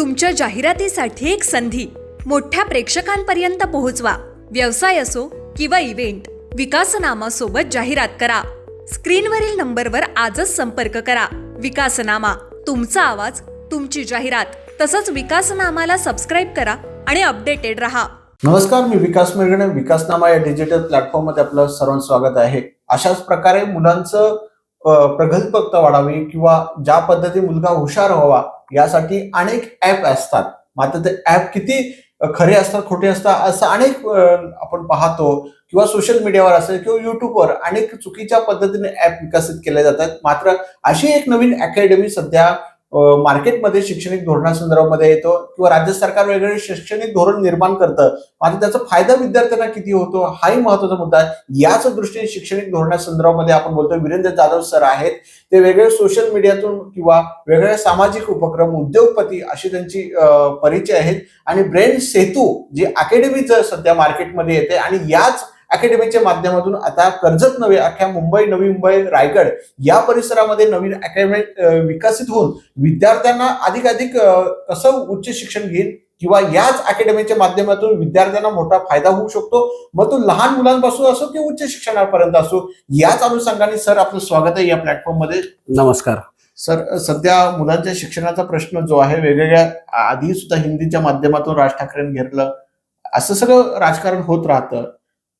तुमच्या जाहिरातीसाठी एक संधी. मोठ्या प्रेक्षकांपर्यंत पोहोचवा. व्यवसाय असो किंवा इव्हेंट विकासनामा सोबत जाहिरात करा. स्क्रीनवरील नंबरवर आजच संपर्क करा. विकासनामा तुमचा आवाज तुमची जाहिरात तसंच विकासनामाला सबस्क्राईब करा आणि अपडेटेड रहा. नमस्कार मी विकास मिरगणे. विकासनामा या डिजिटल प्लॅटफॉर्ममध्ये आपलं सर्वांचं स्वागत आहे. अशाच प्रकारे मुलांचं अ, वाढावी किंवा ज्या पद्धती मुलगा हुशार व्हावा यासाठी अनेक ऍप असतात. मात्र ते ऍप किती खरे असतात खोटे असतात असं अनेक आपण पाहतो. किंवा सोशल मीडियावर असेल किंवा युट्यूबवर अनेक चुकीच्या पद्धतीने ऍप विकसित केले जातात. मात्र अशी एक नवीन अकॅडमी सध्या मार्केटमध्ये शैक्षणिक धोरणासंदर्भामध्ये येतो किंवा राज्य सरकार वेगवेगळे शैक्षणिक धोरण निर्माण करतं मात्र त्याचा फायदा विद्यार्थ्यांना किती होतो हाही महत्त्वाचा मुद्दा आहे. याच दृष्टीने शैक्षणिक धोरणासंदर्भामध्ये आपण बोलतोय वीरेंद्र जाधव सर आहेत. ते वेगळे सोशल मीडियातून किंवा वेगवेगळ्या सामाजिक उपक्रम उद्योगपती अशी त्यांची परिचय आहेत. आणि ब्रेन सेतू जी अकॅडमीचं सध्या मार्केटमध्ये येते आणि याच अकॅडमीच्या माध्यमातून आता कर्जत नव्हे अख्ख्या मुंबई नवी मुंबई रायगड या परिसरामध्ये नवीन अकॅडमी विकसित होऊन विद्यार्थ्यांना अधिकाधिक कसं उच्च शिक्षण घेईल किंवा याच अकॅडमीच्या माध्यमातून विद्यार्थ्यांना मोठा फायदा होऊ शकतो? मग तो लहान मुलांपासून असो किंवा उच्च शिक्षणापर्यंत असो याच अनुषंगाने सर आपलं स्वागत आहे या प्लॅटफॉर्ममध्ये. नमस्कार. सर सध्या मुलांच्या शिक्षणाचा प्रश्न जो आहे वेगवेगळ्या आधी सुद्धा हिंदीच्या माध्यमातून राज ठाकरेंनी घेतलं. असं सगळं राजकारण होत राहतं.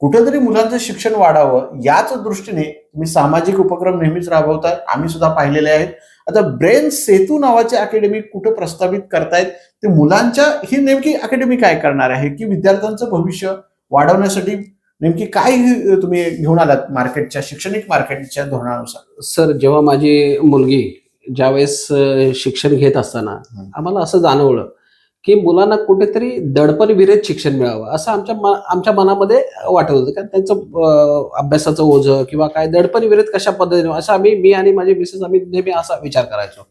कुठेतरी मुलांचं शिक्षण वाढावं याच दृष्टीने तुम्ही सामाजिक उपक्रम नेहमीच राबवताय. आम्ही सुद्धा पाहिलेले आहेत. आता ब्रेन सेतू नावाची अकॅडमी कुठे प्रस्तावित करतायत? ते मुलांच्या ही नेमकी अकॅडमी काय करणार आहे? की विद्यार्थ्यांचं भविष्य वाढवण्यासाठी नेमकी काय तुम्ही घेऊन आलात मार्केटच्या शैक्षणिक मार्केटच्या धोरणानुसार? सर जेव्हा माझी मुलगी ज्यावेळेस शिक्षण घेत असताना. आम्हाला असं जाणवलं की मुलांना कुठेतरी दडपण विरहित शिक्षण मिळावं असं आमच्या आमच्या मनामध्ये वाटत होतं. कारण त्यांचं अभ्यासाचं ओझं किंवा काय दडपण विरहित कशा पद्धतीने असं आम्ही मी आणि माझे मिसेस आम्ही नेहमी असा विचार करायचो.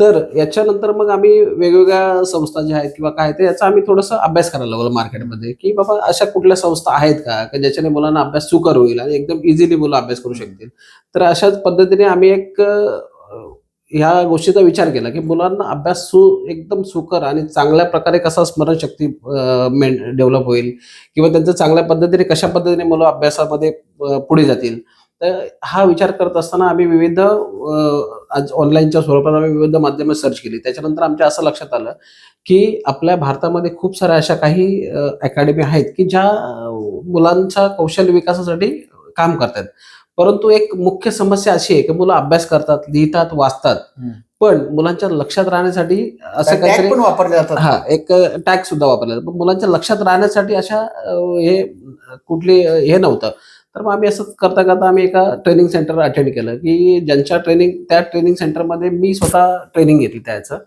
तर याच्यानंतर मग आम्ही वेगवेगळ्या संस्था ज्या आहेत किंवा काय ते याचा आम्ही थोडासा अभ्यास करायला लागलो मार्केटमध्ये की बाबा अशा कुठल्या संस्था आहेत का ज्याच्याने मुलांना अभ्यास सुकर होईल आणि एकदम इझिली मुलं अभ्यास करू शकतील. तर अशाच पद्धतीने आम्ही एक ह्या गोष्टीचा विचार केला की मुलांना अभ्यास सु एकदम सुकर आणि चांगल्या प्रकारे कसा स्मरणशक्ती डेव्हलप होईल किंवा त्यांचं चांगल्या पद्धतीने कशा पद्धतीने मुलं अभ्यासामध्ये पुढे जातील. तर हा विचार करत असताना आम्ही विविध आज ऑनलाईनच्या स्वरूपात आम्ही विविध माध्यमे सर्च केली. त्याच्यानंतर आमच्या असं लक्षात आलं की आपल्या भारतामध्ये खूप साऱ्या अशा काही अकॅडमी आहेत की ज्या मुलांच्या कौशल्य विकासासाठी काम करतात परंतु एक मुख्य समस्या अशी आहे की मुलं अभ्यास करतात लिहितात वाचतात. पण मुलांच्या लक्षात राहण्यासाठी असं काहीतरी वापरले जातात हा एक टॅग सुद्धा वापरला जातो. पण मुलांच्या लक्षात राहण्यासाठी अशा हे कुठली हे नव्हतं तर मग आम्ही असं करता करता आम्ही एका ट्रेनिंग सेंटर अटेंड केलं की ज्यांच्या ट्रेनिंग त्या ट्रेनिंग सेंटरमध्ये मी स्वतः ट्रेनिंग घेतली त्याचं.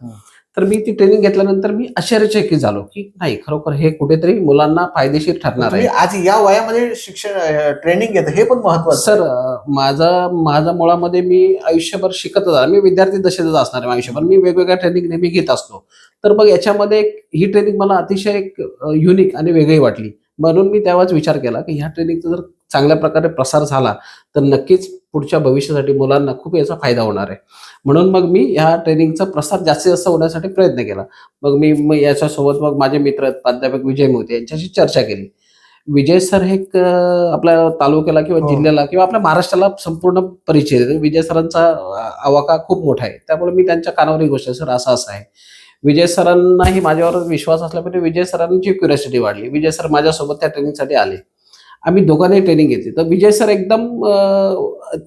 तर मी ती ट्रेनिंग घेतल्यानंतर मी आश्चर्यचकित झालो की नाही खरोखर हे कुठेतरी मुलांना फायदेशीर ठरणार आहे. आज या वयामध्ये शिक्षण ट्रेनिंग घेत हे पण महत्वाचं सर माझा माझ्या मुळामध्ये मी आयुष्यभर शिकतच आहे. मी विद्यार्थी दशेतच असणार आहे आयुष्यभर. मी वेगवेगळ्या ट्रेनिंग नेहमी घेत असतो. तर मग याच्यामध्ये ही ट्रेनिंग मला अतिशय एक युनिक आणि वेगळी वाटली. म्हणून मी तेव्हाच विचार केला की ह्या ट्रेनिंगचा जर चांगल्या प्रकारे प्रसार झाला तर नक्कीच पुढच्या भविष्यासाठी मुलांना खूप याचा फायदा होणार आहे. म्हणून मग मी ह्या ट्रेनिंगचा प्रसार जास्तीत जास्त होण्यासाठी प्रयत्न केला. मग मी मग याच्यासोबत मग माझे मित्र प्राध्यापक विजय मोते यांच्याशी चर्चा केली. विजय सर हे आपल्या तालुक्याला किंवा हो. जिल्ह्याला किंवा आपल्या महाराष्ट्राला संपूर्ण परिचय आहे. विजय सरांचा आवाका खूप मोठा आहे. त्यामुळे मी त्यांच्या कानावर ही गोष्ट सर असं असं आहे. विजय सरांनाही माझ्यावर विश्वास असल्यामुळे विजय सरांची क्युरियोसिटी वाढली. विजय सर माझ्यासोबत त्या ट्रेनिंगसाठी आले. आम्ही दोघांनी ट्रेनिंग घेतली. तर विजय सर एकदम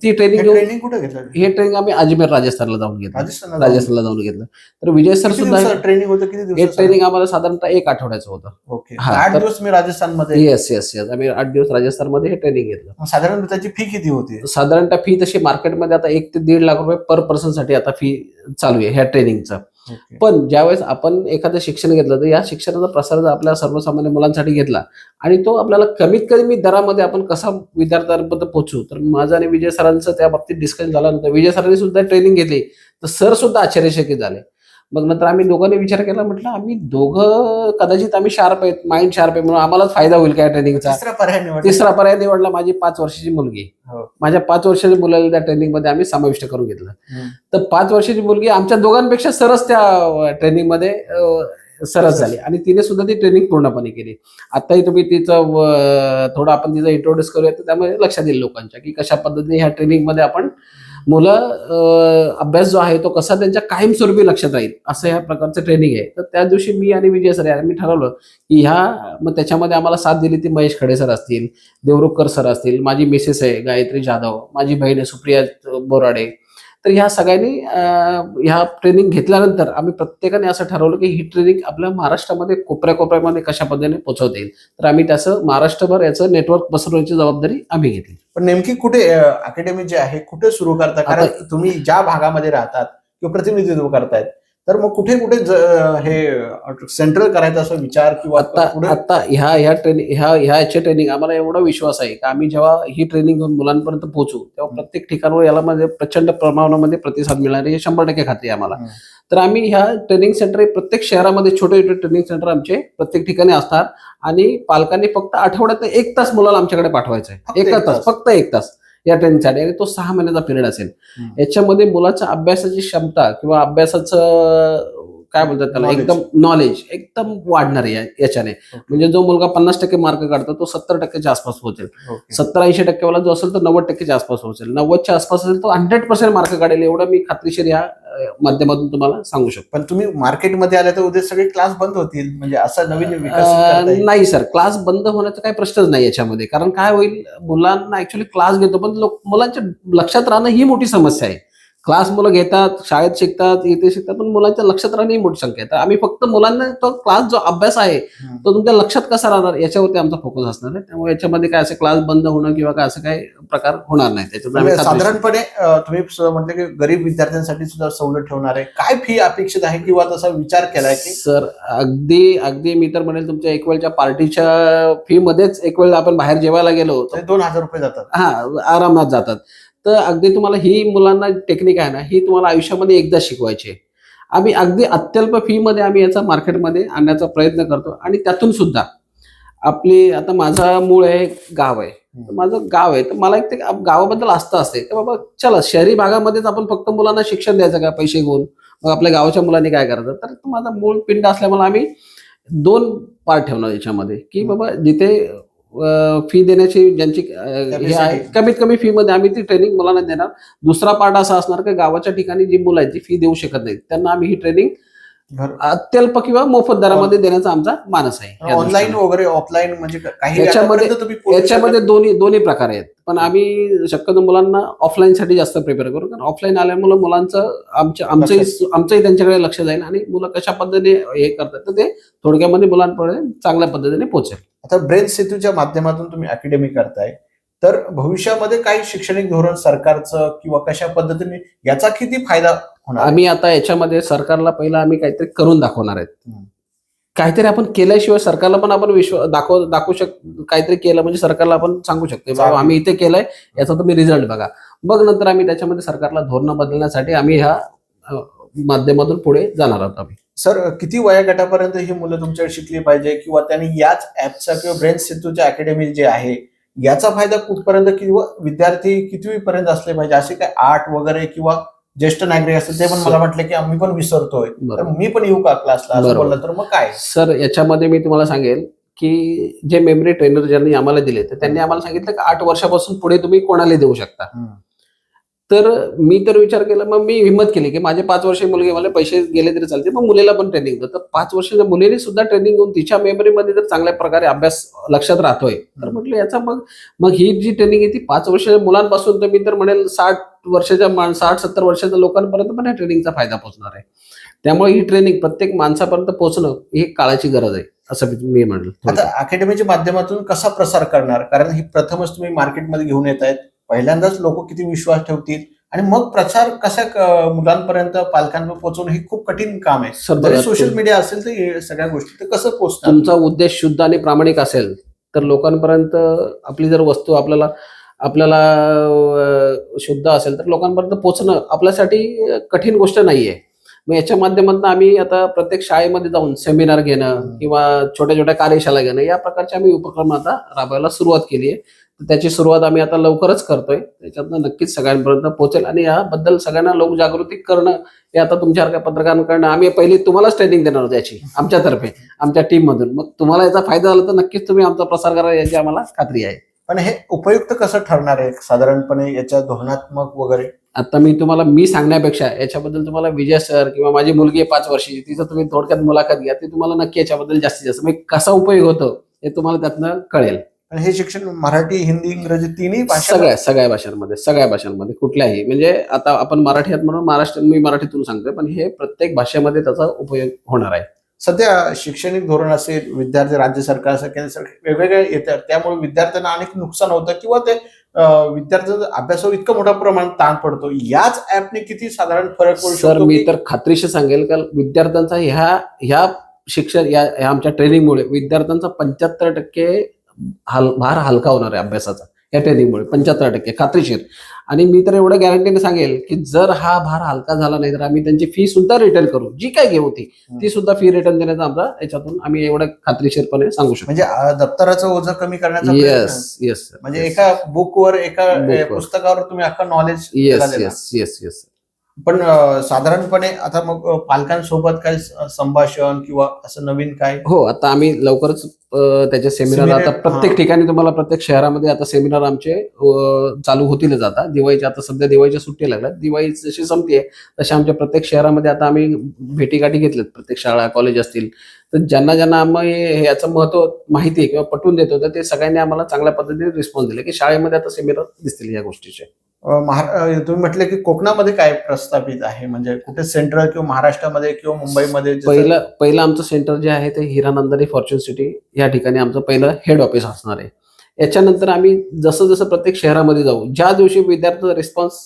ती ट्रेनिंग घेऊन ट्रेनिंग कुठे घेतलं? हे ट्रेनिंग आम्ही अजमेर राजस्थानला जाऊन घेतलं. राजस्थानला राजस्थानला जाऊन घेतलं. तर विजय सर सुद्धा ट्रेनिंग होतं? किती हे दिवस ट्रेनिंग आम्हाला साधारणतः एक आठवड्याचं होतं. ओके. हा, आठ तर- दिवस मी राजस्थानमध्ये येस येस येस आम्ही आठ दिवस राजस्थानमध्ये हे ट्रेनिंग घेतलं. मग साधारण त्याची फी किती होती? साधारणतः फी तशी मार्केटमध्ये आता एक ते दीड लाख रुपये पर पर्सनसाठी आता फी चालू आहे ह्या ट्रेनिंगचं. पण ज्यावेळेस आपण एखादं शिक्षण घेतलं तर या शिक्षणाचा प्रसार जर आपल्या सर्वसामान्य मुलांसाठी घेतला आणि तो आपल्याला कमीत कमी दरामध्ये आपण कसा विद्यार्थ्यांपर्यंत पोहोचू? तर माझं आणि विजय सरांचं त्या बाबतीत डिस्कशन झाल्यानंतर विजय सरांनी सुद्धा ट्रेनिंग घेतली. तर सर सुद्धा आश्चर्यचकित झाले. मग नंतर आम्ही दोघांनी विचार केला म्हटलं आम्ही दोघं कदाचित आम्ही शार्प आहेत माइंड शार्प आहे म्हणून आम्हालाच फायदा होईल काय ट्रेनिंगचा तिसरा पर्याय निवडला. तिसरा पर्याय निवडला माझी पाच वर्षाची मुलगी. हो. माझ्या पाच वर्षाच्या मुलाला त्या ट्रेनिंगमध्ये आम्ही समाविष्ट करून घेतलं. हम्म. तर पाच वर्षाची मुलगी आमच्या दोघांपेक्षा सरस त्या ट्रेनिंगमध्ये अं, सरस झाली. आणि तिने सुद्धा ती ट्रेनिंग पूर्णपणे केली. आताही तुम्ही तिचं अं, थोडं आपण तिचं इंट्रोड्यूस करूया तर त्यामुळे लक्षात येईल लोकांच्या की कशा पद्धतीने ह्या ट्रेनिंगमध्ये आपण मुलं अभ्यास जो आहे तो कसा त्यांच्या कायमस्वरूपी लक्षात राहील? असं ह्या प्रकारचं ट्रेनिंग आहे. तर त्या दिवशी मी आणि विजय सर यांनी ठरवलं की ह्या मग त्याच्यामध्ये आम्हाला साथ दिली ती महेश खडे सर असतील देवरुखकर सर असतील माझी मिसेस आहे गायत्री जाधव माझी बहीण आहे सुप्रिया बोराडे तर ह्या सगळ्यांनी ह्या ट्रेनिंग घेतल्यानंतर आम्ही प्रत्येकाने असं ठरवलं की ही ट्रेनिंग आपल्या महाराष्ट्रामध्ये कोपऱ्या कोपऱ्यामध्ये कशा पद्धतीने पोहोचवता येईल. तर आम्ही त्याचं महाराष्ट्रभर याचं नेटवर्क पसरवण्याची जबाबदारी आम्ही घेतली. पण नेमकी कुठे अकॅडमी जे आहे कुठे सुरू करता? कारण तुम्ही ज्या भागामध्ये राहतात किंवा प्रतिनिधित्व करतायत तर मग कुठे कुठे हे सेंट्रल करायचा असा विचार किंवा आता आता ह्या ह्या ट्रेनिंग ह्या ह्याचे ट्रेनिंग आम्हाला एवढा विश्वास आहे की आम्ही जेव्हा ही ट्रेनिंग घेऊन मुलांपर्यंत पोहोचू तेव्हा प्रत्येक ठिकाणावर याला म्हणजे प्रचंड प्रमाणामध्ये प्रतिसाद मिळणार आहे हे शंभर टक्के खात्री आहे आम्हाला. तर आम्ही ह्या ट्रेनिंग सेंटर प्रत्येक शहरामध्ये छोटे छोटे ट्रेनिंग सेंटर आमचे प्रत्येक ठिकाणी असतात. आणि पालकांनी फक्त आठवड्यात एक तास मुलाला आमच्याकडे पाठवायचं आहे. एक तास. फक्त एक तास. या ट्रेनिंगसाठी आणि तो सहा महिन्याचा पिरियड असेल. याच्यामध्ये मुलाच्या अभ्यासाची क्षमता किंवा अभ्यासाचं काय बोलतात त्याला. एकदम नॉलेज एकदम वाढणार आहे याच्याने. म्हणजे जो मुलगा पन्नास टक्के मार्क काढतो तो सत्तर टक्क्याच्या आसपास पोहोचेल ओके. सत्तर ऐंशी टक्केवाला जो असेल तो नव्वद टक्केच्या आसपास पोहोचेल नव्वदच्या आसपास असेल तो हंड्रेड पर्सेंट मार्क काढेल एवढं मी खात्रीशीर या माध्यमातून तुम्हाला सांगू शकतो. पण तुम्ही मार्केटमध्ये आले तर उद्या सगळे क्लास बंद होतील. म्हणजे असा नवीन विकास. नाही सर क्लास बंद होण्याचा काही प्रश्नच नाही याच्यामध्ये. कारण काय होईल मुलांना ऍक्च्युली क्लास घेतो पण लोक मुलांच्या लक्षात राहणं ही मोठी समस्या आहे. क्लास मुलं घेतात शाळेत शिकतात इथे शिकतात पण मुलांच्या लक्षात राहणं ही मोठी संख्या आहे. तर आम्ही फक्त मुलांना तो क्लास जो अभ्यास आहे. तो तुमच्या लक्षात कसा राहणार? याच्यावरती आमचा फोकस असणार आहे. त्यामुळे याच्यामध्ये काय असं क्लास बंद होणं किंवा काय असं काही प्रकार होणार नाही. त्याच्यामुळे म्हणजे साधारणपणे तुम्ही म्हटलं की गरीब विद्यार्थ्यांसाठी सुद्धा सवलत ठेवणार आहे. काय फी अपेक्षित आहे किंवा तसा विचार केलाय की? सर अगदी अगदी मी तर म्हणेल तुमच्या एक वेळच्या पार्टीच्या फी मध्येच एक वेळ आपण बाहेर जेवायला गेलो तर ते दोन हजार रुपये जातात. हा आरामात जातात. तर अगदी तुम्हाला ही मुलांना टेक्निक आहे ना ही तुम्हाला आयुष्यामध्ये एकदा शिकवायची आहे. आम्ही अगदी अत्यल्प फी मध्ये आम्ही याचा मार्केटमध्ये आणण्याचा प्रयत्न करतो आणि त्यातून सुद्धा आपली आता माझा मूळ आहे गाव आहे. माझं गाव आहे. तर मला एक ते गावाबद्दल आस्था असते. की बाबा चला शहरी भागामध्येच आपण फक्त मुलांना शिक्षण द्यायचं का? पैसे घेऊन. मग आपल्या गावाच्या मुलांनी काय करायचं? तर माझा मूळ पिंड असल्यामुळे आम्ही दोन पार्ट ठेवणार याच्यामध्ये. की बाबा जिथे फी देण्याची ज्यांची हे आहे. कमीत कमी फी मध्ये आम्ही ती ट्रेनिंग मुलांना देणार दुसरा पार्ट असा असणार की गावाच्या ठिकाणी जी मुलं आहेत जी फी देऊ शकत नाहीत त्यांना आम्ही ही ट्रेनिंग अत्यल्प किंवा मोफत दरामध्ये देण्याचा आमचा मानस आहे ऑनलाईन. वगैरे ऑफलाईन म्हणजे काही याच्यामध्ये- याच्यामध्ये दोन्ही दोन्ही प्रकार आहेत. पण आम्ही शक्यतो मुलांना ऑफलाईन साठी जास्त प्रिपेअर करू कारण ऑफलाईन आल्यामुळे मुलांचं आमच्या आमचंही आमचंही त्यांच्याकडे लक्ष जाईल आणि मुलं कशा पद्धतीने हे करतात तर ते थोडक्यामध्ये मुलांपर्यंत चांगल्या पद्धतीने पोहोचेल. आता ब्रेन सेतूच्या माध्यमातून तुम्ही अकॅडमी करताय. तर भविष्यामध्ये काही शैक्षणिक धोरण सरकारचं किंवा कशा पद्धतीने याचा किती फायदा होणार? आम्ही आता याच्यामध्ये सरकारला पहिला आम्ही काहीतरी करून दाखवणार आहेत. काहीतरी आपण केल्याशिवाय सरकारला पण आपण विश्व दाखव दाखवू शक काहीतरी केलं म्हणजे सरकारला आपण सांगू शकतो बाबा. आम्ही इथे केलंय याचा तुम्ही रिझल्ट बघा. मग नंतर आम्ही त्याच्यामध्ये सरकारला धोरणं बदलण्यासाठी आम्ही ह्या माध्यमातून पुढे जाणार आहोत आम्ही. सर किती वयोगटापर्यंत ही मुलं तुमच्याकडे शिकली पाहिजे? किंवा त्यांनी याच ऍपचा किंवा ब्रेन सेतूच्या अकॅडमी जे आहे याचा फायदा कुठपर्यंत किंवा विद्यार्थी कितवी पर्यंत असले पाहिजे? असे काय आर्ट वगैरे किंवा ज्येष्ठ नागरिक असतील ते पण मला म्हटलं की आम्ही पण विसरतोय. तर मी पण येऊ का क्लासला असं. बोललं तर मग काय? सर याच्यामध्ये मी तुम्हाला सांगेल की जे मेमरी ट्रेनर ज्यांनी आम्हाला दिले तर त्यांनी आम्हाला सांगितलं की आठ वर्षापासून पुढे तुम्ही कोणाला देऊ शकता? तर मी तर विचार केला मग मी हिंमत केली की माझे पाच वर्ष मुलगे मला पैसे गेले तरी चालते मग मुलीला पण ट्रेनिंग देतो तर पाच वर्षाच्या मुलीने सुद्धा ट्रेनिंग घेऊन तिच्या मेमरीमध्ये जर चांगल्या प्रकारे अभ्यास लक्षात राहतोय तर. म्हटलं याचा मग मग ही जी ट्रेनिंग आहे ती पाच वर्षाच्या मुलांपासून तर मी तर म्हणेल साठ वर्षाच्या मा- साठ सत्तर वर्षाच्या लोकांपर्यंत पण या ट्रेनिंगचा फायदा पोहोचणार आहे. त्यामुळे ही ट्रेनिंग प्रत्येक माणसापर्यंत पोहोचणं ही काळाची गरज आहे असं मी- मी म्हणेल. आता अकॅडमीच्या माध्यमातून कसा प्रसार करणार? कारण ही प्रथमच तुम्ही मार्केटमध्ये घेऊन येत आहेत पहिल्यांदाच लोक किती विश्वास ठेवतील? आणि मग प्रचार कसा मुलांपर्यंत पालकांपर्यंत पोहोचवणं हे खूप कठीण काम आहे. सोशल मीडिया असेल तर सगळ्या गोष्टी ते कसं पोहोचणार? तुमचा उद्देश शुद्ध आणि प्रामाणिक असेल तर लोकांपर्यंत आपली जर वस्तू आपल्याला आपल्याला शुद्ध असेल तर लोकांपर्यंत पोहोचणं आपल्यासाठी कठीण गोष्ट नाहीये. मग याच्या माध्यमातून आम्ही आता प्रत्येक शाळेमध्ये जाऊन सेमिनार घेणं. किंवा छोट्या छोट्या कार्यशाळा घेणं या प्रकारचे आम्ही उपक्रम आता राबवायला सुरुवात केली आहे तर त्याची सुरुवात आम्ही आता लवकरच करतोय. त्याच्यातनं नक्कीच सगळ्यांपर्यंत पोहोचेल आणि याबद्दल सगळ्यांना लोकजागृती करणं हे आता तुमच्यासारख्या पत्रकारांकडनं आम्ही पहिली तुम्हालाच ट्रेनिंग देणार आहोत याची आमच्यातर्फे आमच्या टीम मधून मग तुम्हाला याचा फायदा झाला तर नक्कीच तुम्ही आमचा प्रसार करा याची आम्हाला खात्री आहे. पण हे उपयुक्त कसं ठरणार आहे? साधारणपणे याच्या धोरणात्मक वगैरे? आता मी तुम्हाला मी सांगण्यापेक्षा याच्याबद्दल तुम्हाला विजय सर किंवा माझी मुलगी आहे पाच वर्षाची तिचं तुम्ही थोडक्यात मुलाखत घ्या ती तुम्हाला नक्की याच्याबद्दल जास्तीत जास्त म्हणजे कसा उपयोग होतो हे तुम्हाला त्यातनं कळेल. आणि हे शिक्षण मराठी हिंदी इंग्रजी तिन्ही भाषा सगळ्या सगळ्या भाषांमध्ये सगळ्या भाषांमध्ये कुठल्याही. म्हणजे आता आपण मराठी आहात म्हणून महाराष्ट्र मी मराठीतून सांगतोय पण हे प्रत्येक भाषेमध्ये त्याचा उपयोग होणार आहे. सध्या शैक्षणिक धोरण असेल विद्यार्थी राज्य सरकार असेल केंद्र सरकार वेगवेगळे येतात. त्यामुळे विद्यार्थ्यांना अनेक नुकसान होतं किंवा ते विद्यार्थ्यांचा अभ्यासावर इतकं मोठ्या प्रमाणात ताण पडतो. याच ऍपने किती साधारण फरक पडू सर मी तर खात्रीशीर सांगेल का विद्यार्थ्यांचा ह्या ह्या शिक्षण या आमच्या ट्रेनिंगमुळे विद्यार्थ्यांचा पंच्याहत्तर टक्के हाल भार हलका होणार आहे अभ्यासाचा या ट्रेनिंगमुळे पंच्याहत्तर टक्के खात्रीशीर. आणि मी तर एवढं गॅरंटीने सांगेल की जर हा भार हलका झाला नाही तर आम्ही त्यांची फी सुद्धा रिटर्न करू. जी काय घेऊ ती ती सुद्धा फी रिटर्न देण्याचा आमचा याच्यातून आम्ही एवढं खात्रीशीरपणे सांगू शकतो. म्हणजे दप्तराचं ओझं कमी करण्याचा. येस येस म्हणजे एका बुकवर एका. पुस्तकावर तुम्ही अख्खा knowledge yes yes yes yes पण साधारणपणे आता मग पालकांसोबत स- संभाषण किंवा असं नवीन काय? हो आता आम्ही लवकरच अ, त्याचे सेमिनार आता प्रत्येक. ठिकाणी तुम्हाला प्रत्येक शहरामध्ये आता सेमिनार आमचे चालू होतीलच आता. दिवाळीच्या आता सध्या दिवाळीच्या सुट्टी लागल्यात. दिवाळी जशी संपते तशा आमच्या प्रत्येक शहरामध्ये आता आम्ही भेटीगाठी घेतल्यात. प्रत्येक शाळा कॉलेज असतील. तर ज्यांना ज्यांना आम्ही याचं महत्त्व माहिती आहे किंवा पटवून देतो तर ते सगळ्यांनी आम्हाला चांगल्या पद्धतीने रिस्पॉन्स दिले की शाळेमध्ये आता सेमिनार दिसतील या गोष्टीचे. महारा- तुम्ही म्हटलं की कोकणामध्ये काय प्रस्थापित आहे? म्हणजे कुठे सेंट्रल किंवा महाराष्ट्रामध्ये किंवा मुंबईमध्ये पहिलं पहिलं आमचं सेंटर जे आहे ते हिरानंदारी फॉर्च्युन सिटी या ठिकाणी आमचं पहिलं हेड ऑफिस असणार आहे. याच्यानंतर आम्ही जसं जसं प्रत्येक शहरामध्ये जाऊ ज्या दिवशी विद्यार्थ्यांचा रिस्पॉन्स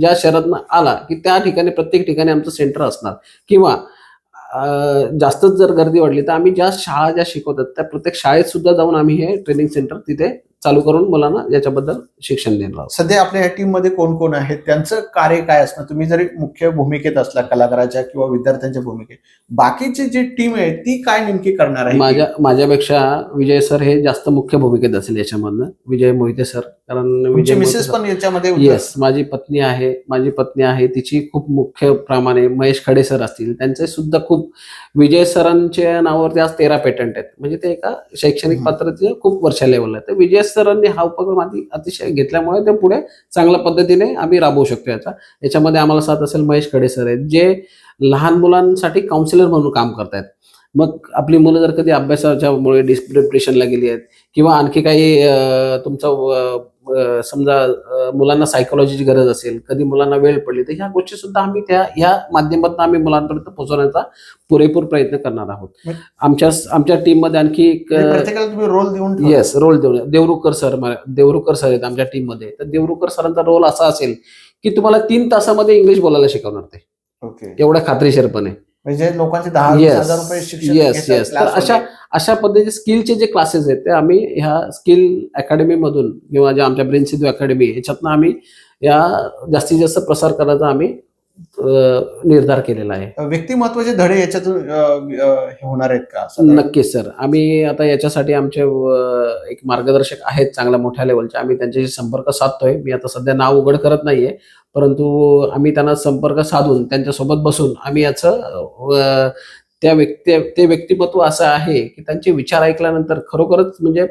ज्या शहरातनं आला की त्या ठिकाणी प्रत्येक ठिकाणी आमचं सेंटर असणार. किंवा जास्तच जर गर्दी वाढली तर आम्ही ज्या शाळा ज्या शिकवतात त्या प्रत्येक शाळेत सुद्धा जाऊन आम्ही हे ट्रेनिंग सेंटर तिथे चालू करून मुलांना याच्याबद्दल शिक्षण देणार आहोत. सध्या आपल्या या टीममध्ये कोण कोण आहेत? त्यांचं कार्य काय असणार? तुम्ही जरी मुख्य भूमिकेत असला कलाकाराच्या किंवा विद्यार्थ्यांच्या भूमिकेत बाकीची जी टीम आहे ती काय नेमकी करणार आहे माझ्या माझ्यापेक्षा विजय सर हे जास्त मुख्य भूमिकेत असेल याच्यामधनं. विजय मोहिते सर. कारण मिसेस पण याच्यामध्ये येस माझी पत्नी आहे माझी पत्नी आहे तिची खूप मुख्य प्रमाणे महेश खडे सर असतील. त्यांचे सुद्धा खूप विजय सरांच्या नावावरती आज तेरा पेटंट आहेत. म्हणजे ते एका शैक्षणिक. पात्रतेचे खूप वर्षाला लेवल आहे. तर विजय सरांनी हा उपक्रम आधी अतिशय घेतल्यामुळे ते पुढे चांगल्या पद्धतीने आम्ही राबवू शकतो याचा. याच्यामध्ये आम्हाला साथ असेल महेश खडे सर आहेत जे लहान मुलांसाठी काउन्सिलर म्हणून काम करतायत. मग आपली मुलं जर कधी अभ्यासाच्यामुळे डिप्रेशनला गेली आहेत किंवा आणखी काही तुमचं समजा मुलांना सायकोलॉजीची गरज असेल कधी मुलांना वेळ पडली तर ह्या गोष्टी सुद्धा आम्ही त्या ह्या माध्यमातून आम्ही मुलांपर्यंत पोहोचवण्याचा पुरेपूर प्रयत्न करणार आहोत. आमच्या आमच्या टीममध्ये आणखी एक म्हणजे रोल देऊन. येस रोल देऊ देवरुकर सर देवरुकर सर आहेत आमच्या टीममध्ये तर देवरुकर सरांचा रोल असा असेल की तुम्हाला तीन तासामध्ये इंग्लिश बोलायला शिकवणार ते. एवढ्या खात्रीशीरपणे. म्हणजे लोकांचे दहा हजार रुपये शिक्षण येस येस तर अशा. अशा पद्धतीचे स्किलचे जे क्लासेस आहेत ते आम्ही ह्या स्किल अकॅडमी मधून किंवा ज्या आमच्या ब्रेन सिद्धू अकॅडमी ह्याच्यातनं आम्ही या जास्तीत जास्त प्रसार करायचा आम्ही निर्धार केलेला आहे. व्यक्तिमत्वाचे धडे याच्यातून हे होणार आहेत का? नक्कीच सर. आम्ही आता याच्यासाठी आमचे एक मार्गदर्शक आहेत चांगल्या मोठ्या लेवलचे आम्ही त्यांच्याशी संपर्क साधतोय. मी आता सध्या नाव उघड करत नाहीये. परंतु आम्ही त्यांना संपर्क साधून त्यांच्यासोबत बसून आम्ही याचं त्या व्यक्ती ते व्यक्तिमत्व असं आहे की त्यांचे विचार ऐकल्यानंतर खरोखरच म्हणजे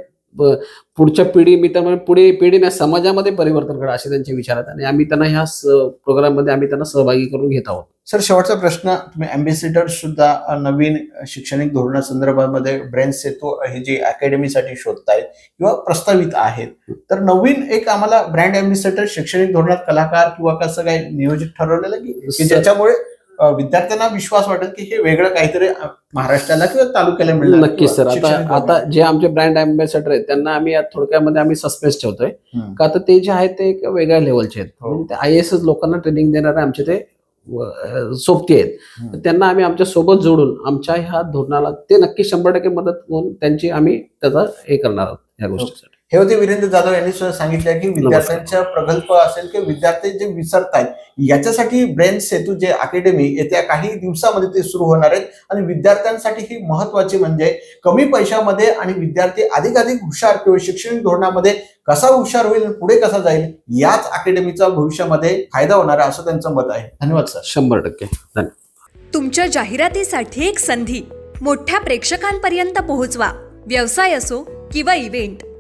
पुढच्या पिढी मी तर पुढे पिढी नाही समाजामध्ये परिवर्तन करा असे त्यांचे विचार आहेत. आणि आम्ही त्यांना ह्या स प्रोग्राममध्ये आम्ही त्यांना सहभागी करून घेत आहोत. सर शेवटचा प्रश्न तुम्ही अँबेसिडर सुद्धा नवीन शैक्षणिक धोरणासंदर्भामध्ये ब्रेन सेतू हे जे अकॅडमीसाठी शोधतायत किंवा प्रस्तावित आहेत तर नवीन एक आम्हाला ब्रँड अँबेसिडर शैक्षणिक धोरणात कलाकार किंवा कसं काय नियोजित ठरवलेलं की ज्याच्यामुळे विद्यार्थ्यांना विश्वास वाटेल की हे वेगळं काहीतरी महाराष्ट्राला किंवा तालुक्याला मिळणार नक्कीच सर आता आता. जे आमचे ब्रँड अँबॅसेडर आहेत त्यांना आम्ही थोडक्यामध्ये आम्ही सस्पेन्स ठेवतोय. का तर ते जे आहेत ते एक वेगळ्या लेवलचे आहेत हो. म्हणजे आय एस लोकांना ट्रेनिंग देणारे आमचे ते सोबती आहेत. त्यांना आम्ही आमच्यासोबत जोडून आमच्या ह्या धोरणाला ते नक्की शंभर टक्के मदत होऊन त्यांची आम्ही त्याचा हे करणार आहोत या गोष्टीसाठी. हे होते वीरेंद्र जाधव यांनी सुद्धा सांगितलं की विद्यार्थ्यांच्या प्रगल्भ असेल किंवा विद्यार्थी जे विसरतायत याच्यासाठी ब्रेन सेतू जे अकॅडमी येत्या काही दिवसामध्ये ते सुरू होणार आहेत. आणि विद्यार्थ्यांसाठी ही महत्वाची म्हणजे कमी पैशामध्ये आणि विद्यार्थी अधिकाधिक हुशार किंवा शैक्षणिक धोरणामध्ये कसा हुशार होईल पुढे कसा जाईल याच अकॅडमीचा भविष्यामध्ये फायदा होणार आहे असं त्यांचं मत आहे. धन्यवाद सर. शंभर टक्के. धन्यवाद. तुमच्या जाहिरातीसाठी एक संधी. मोठ्या प्रेक्षकांपर्यंत पोहोचवा. व्यवसाय असो किंवा इव्हेंट